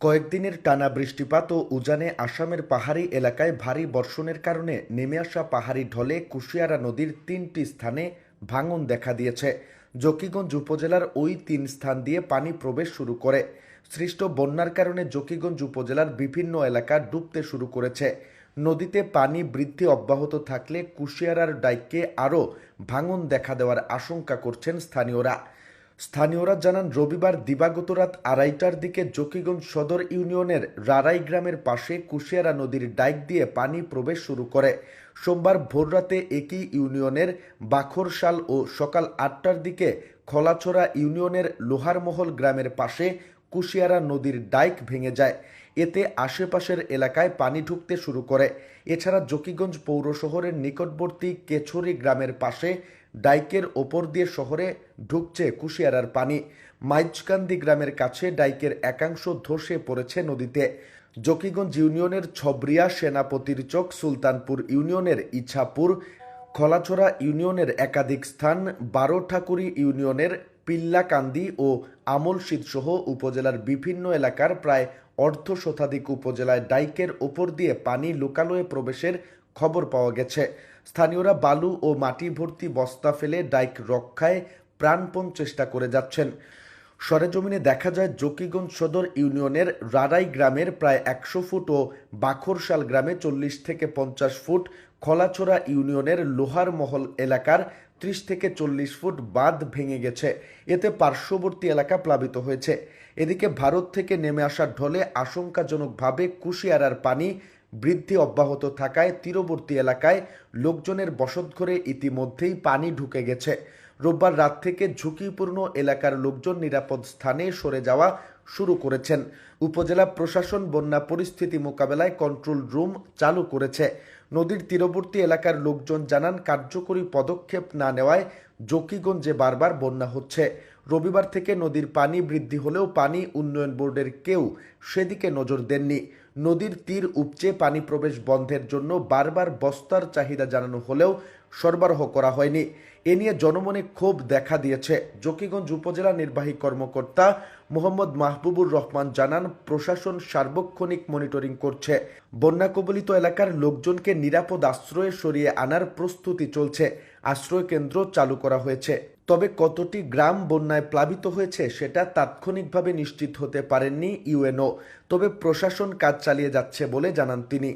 কয়েকদিনের টানা বৃষ্টিপাত ও উজানে আসামের পাহাড়ি এলাকায় ভারী বর্ষণের কারণে নেমে আসা পাহাড়ি ঢলে কুশিয়ারা নদীর তিনটি স্থানে ভাঙন দেখা দিয়েছে। জকিগঞ্জ উপজেলার ওই তিন স্থান দিয়ে পানি প্রবেশ শুরু করে। সৃষ্ট বন্যার কারণে জকিগঞ্জ উপজেলার বিভিন্ন এলাকা ডুবতে শুরু করেছে। নদীতে পানি বৃদ্ধি অব্যাহত থাকলে কুশিয়ারার ডাইককে আরও ভাঙন দেখা দেওয়ার আশঙ্কা করছেন স্থানীয়রা। স্থানীয়রা জানান, রবিবার দিবাগত রাত আড়াইটার দিকে জকিগঞ্জ সদর ইউনিয়নের রারাই গ্রামের পাশে কুশিয়ারা নদীর ডাইক দিয়ে পানি প্রবেশ শুরু করে। সোমবার ভোররাতে একই ইউনিয়নের বাখরশাল ও সকাল আটটার দিকে খোলাছড়া ইউনিয়নের লোহারমহল গ্রামের পাশে কুশিয়ারা নদীর ডাইক ভেঙে যায়। এতে আশেপাশের এলাকায় পানি ঢুকতে শুরু করে। এছাড়া জকিগঞ্জ পৌর শহরের নিকটবর্তী কেছরি গ্রামের পাশে ডাইকের ওপর দিয়ে শহরে ঢুকছে কুশিয়ারার পানি। মাইজকান্দি গ্রামের কাছে ডাইকের একাংশ ধসে পড়েছে নদীতে। জকিগঞ্জ ইউনিয়নের ছবরিয়া সেনাপতির চক সুলতানপুর ইউনিয়নের ইছাপুর। খোলাছড়া ইউনিয়নের একাধিক স্থান বারো ঠাকুরি ইউনিয়নের পিল্লাকান্দি ও আমলশীত সহ উপজেলার বিভিন্ন এলাকার প্রায় অর্ধ শতাধিক উপজেলায় ডাইকের ওপর দিয়ে পানি লোকালয়ে প্রবেশের খবর পাওয়া গেছে। স্থানীয়রা বালু ও মাটি ভর্তি বস্তা ফেলে ডাইক রক্ষায় প্রাণপণ চেষ্টা করে যাচ্ছেন। সরেজমিনে দেখা যায় জকিগঞ্জ সদর ইউনিয়নের রারাই গ্রামের প্রায় একশো ফুট ও বাখরশাল গ্রামে চল্লিশ থেকে পঞ্চাশ ফুট খোলাছড়া ইউনিয়নের লোহার মহল এলাকার ত্রিশ থেকে চল্লিশ ফুট বাঁধ ভেঙে গেছে। এতে পার্শ্ববর্তী এলাকা প্লাবিত হয়েছে। এদিকে ভারত থেকে নেমে আসা ঢলে আশঙ্কাজনকভাবে কুশিয়ারার পানি বৃদ্ধি অব্যাহত থাকায় তীরবর্তী এলাকায় লোকজনের বসতঘরে ইতিমধ্যেই পানি ঢুকে গেছে। রোববার রাত থেকে ঝুঁকিপূর্ণ এলাকার লোকজন নিরাপদ স্থানে সরে যাওয়া শুরু করেছেন। উপজেলা প্রশাসন বন্যা পরিস্থিতি মোকাবেলায় কন্ট্রোল রুম চালু করেছে। নদীর তীরবর্তী এলাকার লোকজন জানান, কার্যকরী পদক্ষেপ না নেওয়ায় জকিগঞ্জে বারবার বন্যা হচ্ছে, রবিবার থেকে নদীর পানি বৃদ্ধি হলেও পানি উন্নয়ন বোর্ডের কেউ সেদিকে নজর দেননি। নদীর তীর উপচে পানি প্রবেশ বন্ধের জন্য বারবার বস্তার চাহিদা জানানো হলেও সরবরাহ করা হয়নি। এ নিয়ে জনমনে ক্ষোভ দেখা দিয়েছে। জকিগঞ্জ উপজেলা নির্বাহী কর্মকর্তা মোহাম্মদ মাহবুবুর রহমান জানান, প্রশাসন সার্বক্ষণিক মনিটরিং করছে। বন্যা কবলিত এলাকার লোকজনকে নিরাপদ আশ্রয়ে সরিয়ে আনার প্রস্তুতি চলছে। আশ্রয় কেন্দ্র চালু করা হয়েছে। তবে কতটি গ্রাম বন্যায় প্লাবিত হয়েছে সেটা তাৎক্ষণিকভাবে নিশ্চিত হতে পারেননি ইউএনও। তবে প্রশাসন কাজ চালিয়ে যাচ্ছে বলে জানান তিনি।